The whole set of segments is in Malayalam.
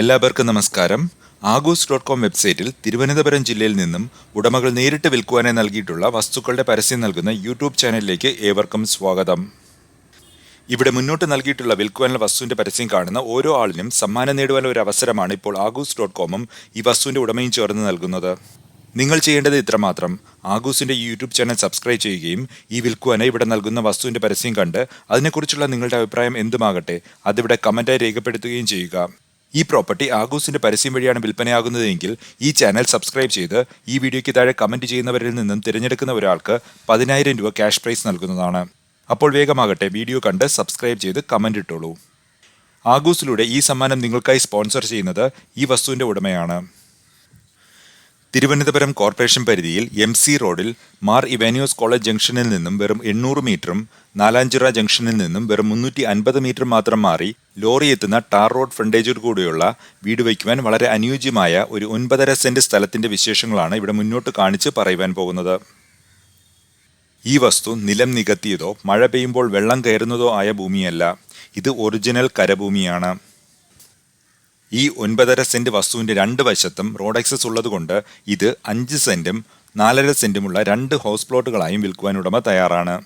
എല്ലാവർക്കും നമസ്കാരം. ആഗോസ് ഡോട്ട് കോം വെബ്സൈറ്റിൽ തിരുവനന്തപുരം ജില്ലയിൽ നിന്നും ഉടമകൾ നേരിട്ട് വിൽക്കുവാനായി നൽകിയിട്ടുള്ള വസ്തുക്കളുടെ പരസ്യം നൽകുന്ന യൂട്യൂബ് ചാനലിലേക്ക് ഏവർക്കും സ്വാഗതം. ഇവിടെ മുന്നോട്ട് നൽകിയിട്ടുള്ള വിൽക്കുവാനുള്ള വസ്തുവിന്റെ പരസ്യം കാണുന്ന ഓരോ ആളിനും സമ്മാനം നേടുവാനുള്ള ഒരു അവസരമാണ് ഇപ്പോൾ ആഗൂസ് ഡോട്ട് കോമും ഈ വസ്തുവിന്റെ ഉടമയും ചേർന്ന് നൽകുന്നത്. നിങ്ങൾ ചെയ്യേണ്ടത് ഇത്രമാത്രം. ആഗൂസിന്റെ യൂട്യൂബ് ചാനൽ സബ്സ്ക്രൈബ് ചെയ്യുകയും ഈ വിൽക്കുവാനെ ഇവിടെ നൽകുന്ന വസ്തുവിന്റെ പരസ്യം കണ്ട് അതിനെക്കുറിച്ചുള്ള നിങ്ങളുടെ അഭിപ്രായം എന്തുമാകട്ടെ അതിവിടെ കമന്റായി രേഖപ്പെടുത്തുകയും ചെയ്യുക. ഈ പ്രോപ്പർട്ടി ആഗൂസിന്റെ പരസ്യം വഴിയാണ് വിൽപ്പനയാകുന്നതെങ്കിൽ ഈ ചാനൽ സബ്സ്ക്രൈബ് ചെയ്ത് ഈ വീഡിയോയ്ക്ക് താഴെ കമന്റ് ചെയ്യുന്നവരിൽ നിന്നും തിരഞ്ഞെടുക്കുന്ന ഒരാൾക്ക് പതിനായിരം രൂപ ക്യാഷ് പ്രൈസ് നൽകുന്നതാണ്. അപ്പോൾ വേഗമാകട്ടെ വീഡിയോ കണ്ട് സബ്സ്ക്രൈബ് ചെയ്ത് കമന്റ് ഇട്ടോളൂ. ആഗൂസിലൂടെ ഈ സമ്മാനം നിങ്ങൾക്കായി സ്പോൺസർ ചെയ്യുന്നത് ഈ വസ്തുവിന്റെ ഉടമയാണ്. തിരുവനന്തപുരം കോർപ്പറേഷൻ പരിധിയിൽ എം സി റോഡിൽ മാർ ഇവാനിയോസ് കോളേജ് ജംഗ്ഷനിൽ നിന്നും വെറും എണ്ണൂറ് മീറ്ററും നാലാഞ്ചിറ ജംഗ്ഷനിൽ നിന്നും വെറും മുന്നൂറ്റി അൻപത് മീറ്റർ മാത്രം മാറി ലോറി എത്തുന്ന ടാർ റോഡ് ഫ്രണ്ടേജോട് കൂടിയുള്ള വീട് വയ്ക്കുവാൻ വളരെ അനുയോജ്യമായ ഒരു ഒൻപതര സെന്റ് സ്ഥലത്തിന്റെ വിശേഷങ്ങളാണ് ഇവിടെ മുന്നോട്ട് കാണിച്ച് പറയുവാൻ പോകുന്നത്. ഈ വസ്തു നിലം നികത്തിയതോ മഴ പെയ്യുമ്പോൾ വെള്ളം കയറുന്നതോ ആയ ഭൂമിയല്ല. ഇത് ഒറിജിനൽ കരഭൂമിയാണ്. ഈ ഒൻപതര സെന്റ് വസ്തുവിന്റെ രണ്ട് വശത്തും റോഡ് ആക്സസ് ഉള്ളതുകൊണ്ട് ഇത് അഞ്ച് സെന്റും നാലര സെന്റുമുള്ള രണ്ട് ഹൗസ് പ്ലോട്ടുകളായും വിൽക്കുവാൻ ഉടമ തയ്യാറാണ്.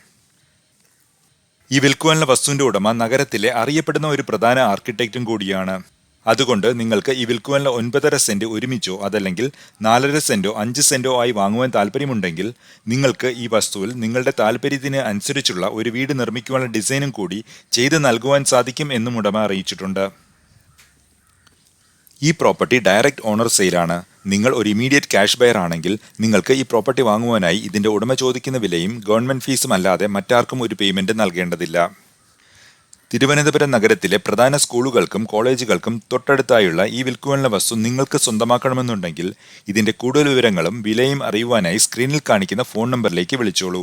ഈ വിൽക്കുവാനുള്ള വസ്തുവിന്റെ ഉടമ നഗരത്തിലെ അറിയപ്പെടുന്ന ഒരു പ്രധാന ആർക്കിടെക്റ്റും കൂടിയാണ്. അതുകൊണ്ട് നിങ്ങൾക്ക് ഈ വിൽക്കുവാനുള്ള ഒൻപതര സെന്റ് ഒരുമിച്ചോ അതല്ലെങ്കിൽ നാലര സെന്റോ അഞ്ച് സെന്റോ ആയി വാങ്ങുവാൻ താല്പര്യമുണ്ടെങ്കിൽ നിങ്ങൾക്ക് ഈ വസ്തുവിൽ നിങ്ങളുടെ താല്പര്യത്തിന് അനുസരിച്ചുള്ള ഒരു വീട് നിർമ്മിക്കുവാനുള്ള ഡിസൈനും കൂടി ചെയ്ത് നൽകുവാൻ സാധിക്കും എന്നും ഉടമ അറിയിച്ചിട്ടുണ്ട്. ഈ പ്രോപ്പർട്ടി ഡയറക്റ്റ് ഓണർ സെയിലാണ്. നിങ്ങൾ ഒരു ഇമീഡിയറ്റ് ക്യാഷ് ബയർ ആണെങ്കിൽ നിങ്ങൾക്ക് ഈ പ്രോപ്പർട്ടി വാങ്ങുവാനായി ഇതിന്റെ ഉടമ ചോദിക്കുന്ന വിലയും ഗവൺമെന്റ് ഫീസും അല്ലാതെ മറ്റാർക്കും ഒരു പേയ്മെന്റ് നൽകേണ്ടതില്ല. തിരുവനന്തപുരം നഗരത്തിലെ പ്രധാന സ്കൂളുകൾക്കും കോളേജുകൾക്കും തൊട്ടടുത്തായുള്ള ഈ വിൽക്കുവാനുള്ള വസ്തു നിങ്ങൾക്ക് സ്വന്തമാക്കണമെന്നുണ്ടെങ്കിൽ ഇതിന്റെ കൂടുതൽ വിവരങ്ങളും വിലയും അറിയുവാനായി സ്ക്രീനിൽ കാണിക്കുന്ന ഫോൺ നമ്പറിലേക്ക് വിളിച്ചോളൂ.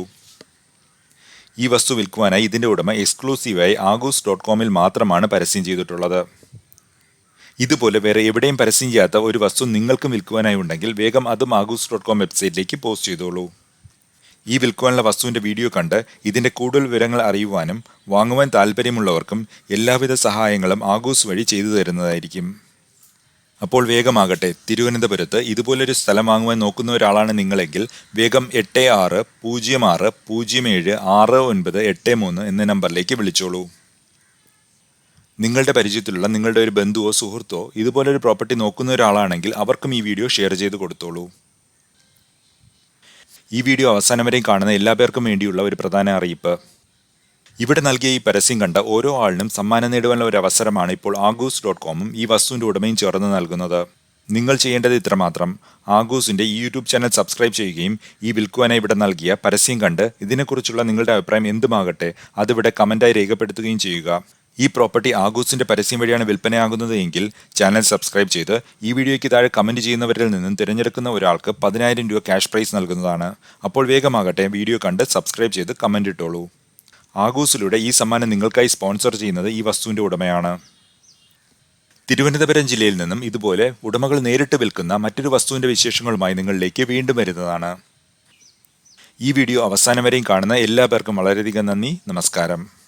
ഈ വസ്തു വിൽക്കുവാനായി ഇതിന്റെ ഉടമ എക്സ്ക്ലൂസീവായി ആഗൂസ് ഡോട്ട് കോമിൽ മാത്രമാണ് പരസ്യം ചെയ്തിട്ടുള്ളത്. ഇതുപോലെ വേറെ എവിടെയും പരസ്യം ചെയ്യാത്ത ഒരു വസ്തു നിങ്ങൾക്കും വിൽക്കുവാനായി ഉണ്ടെങ്കിൽ വേഗം അത് മാഗൂസ് ഡോട്ട് കോം വെബ്സൈറ്റിലേക്ക് പോസ്റ്റ് ചെയ്തോളൂ. ഈ വിൽക്കുവാനുള്ള വസ്തുവിന്റെ വീഡിയോ കണ്ട് ഇതിന്റെ കൂടുതൽ വിവരങ്ങൾ അറിയുവാനും വാങ്ങുവാൻ താല്പര്യമുള്ളവർക്കും എല്ലാവിധ സഹായങ്ങളും ആഗൂസ് വഴി ചെയ്തു തരുന്നതായിരിക്കും. അപ്പോൾ വേഗമാകട്ടെ തിരുവനന്തപുരത്ത് ഇതുപോലൊരു സ്ഥലം വാങ്ങുവാൻ നോക്കുന്ന ഒരാളാണ് നിങ്ങളെങ്കിൽ വേഗം എട്ട് ആറ് പൂജ്യം ആറ് പൂജ്യം ഏഴ് ആറ് ഒൻപത് എട്ട് മൂന്ന് എന്ന നമ്പറിലേക്ക് വിളിച്ചോളൂ. നിങ്ങളുടെ പരിചയത്തിലുള്ള നിങ്ങളുടെ ഒരു ബന്ധുവോ സുഹൃത്തോ ഇതുപോലൊരു പ്രോപ്പർട്ടി നോക്കുന്ന ഒരാളാണെങ്കിൽ അവർക്കും ഈ വീഡിയോ ഷെയർ ചെയ്ത് കൊടുത്തോളൂ. ഈ വീഡിയോ അവസാനം വരെയും കാണുന്ന എല്ലാ പേർക്കും വേണ്ടിയുള്ള ഒരു പ്രധാന അറിയിപ്പ്. ഇവിടെ നൽകിയ ഈ പരസ്യം കണ്ട ഓരോ ആളിനും സമ്മാനം നേടുവാനുള്ള ഒരു അവസരമാണ് ഇപ്പോൾ ആഗൂസ് ഡോട്ട് കോമും ഈ വസ്തുവിന്റെ ഉടമയും ചേർന്ന് നൽകുന്നത്. നിങ്ങൾ ചെയ്യേണ്ടത് ഇത്രമാത്രം. ആഗൂസിന്റെ ഈ യൂട്യൂബ് ചാനൽ സബ്സ്ക്രൈബ് ചെയ്യുകയും ഈ വിൽക്കുവാനായി ഇവിടെ നൽകിയ പരസ്യം കണ്ട് ഇതിനെക്കുറിച്ചുള്ള നിങ്ങളുടെ അഭിപ്രായം എന്തുമാകട്ടെ അതിവിടെ കമന്റായി രേഖപ്പെടുത്തുകയും ചെയ്യുക. ഈ പ്രോപ്പർട്ടി ആഗൂസിന്റെ പരസ്യം വഴിയാണ് വിൽപ്പനയാകുന്നത് എങ്കിൽ ചാനൽ സബ്സ്ക്രൈബ് ചെയ്ത് ഈ വീഡിയോയ്ക്ക് താഴെ കമന്റ് ചെയ്യുന്നവരിൽ നിന്നും തിരഞ്ഞെടുക്കുന്ന ഒരാൾക്ക് പതിനായിരം രൂപ ക്യാഷ് പ്രൈസ് നൽകുന്നതാണ്. അപ്പോൾ വേഗമാകട്ടെ വീഡിയോ കണ്ട് സബ്സ്ക്രൈബ് ചെയ്ത് കമന്റ് ഇട്ടോളൂ. ആഗൂസിലൂടെ ഈ സമ്മാനം നിങ്ങൾക്കായി സ്പോൺസർ ചെയ്യുന്നത് ഈ വസ്തുവിന്റെ ഉടമയാണ്. തിരുവനന്തപുരം ജില്ലയിൽ നിന്നും ഇതുപോലെ ഉടമകൾ നേരിട്ട് വിൽക്കുന്ന മറ്റൊരു വസ്തുവിന്റെ വിശേഷങ്ങളുമായി നിങ്ങളിലേക്ക് വീണ്ടും വരുന്നതാണ്. ഈ വീഡിയോ അവസാനം വരെയും കാണുന്ന എല്ലാ പേർക്കും വളരെയധികം നന്ദി. നമസ്കാരം.